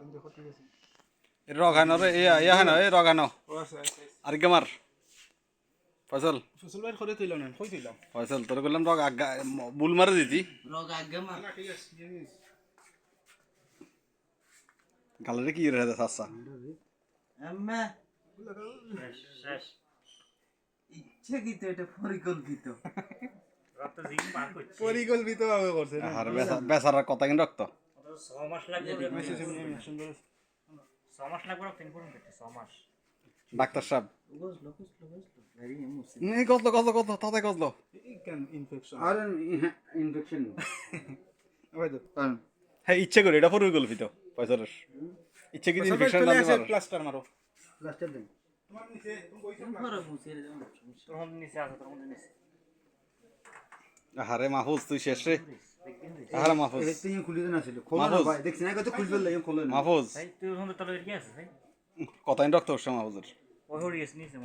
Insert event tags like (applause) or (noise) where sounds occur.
Hindi ko ঠিক আছে রগানো রে ইয়া ইয়া হেন এই রগানো আর গেমার ফসল ফসল বাইর করে তুইলাম না কই তুইলাম ফসল তোর করলাম রগ আগা বুল মারে দিতি ঠিক আছে জিনিস গালারে কি রে সাসা Amma. শেষ ইচ্ছে কি তো এটা পরিকল্পিত পরিকল্পিত ভাবে করছে। আর বেচারার কথা কিন্তু রক্ত। ছ মাস লাগবে মেসেজ এমনি আমি সুন্দর ছ মাস লাগবে রক্ত ইনফর্ম করতে ছ মাস। ডাক্তার সাহেব। কত তাতে (laughs) হ্যাঁ ইচ্ছে করে এটা পরিকল্পিত পয়সার ইচ্ছে কি ইনফেকশন না দিবার প্লাস্টার মারো। প্লাস্টার দেন। তোমার নিচে তুমি কইছো ঘরে মুছে রে যেমন তোর মধ্যে নিচে আছে তোর নিচে। আরে মাহফুজ তুই শেষ রে। আরে মাহফুজ। তুই খুলি না ছিল খোলো না ভাই দেখছিস না কত খুলবে লাগে খোলো না। মাহফুজ। তুই মধ্যে তলে কি আছে ভাই কথাই রক্ত মাহফুজের। ওই হড়ি আছে নিচে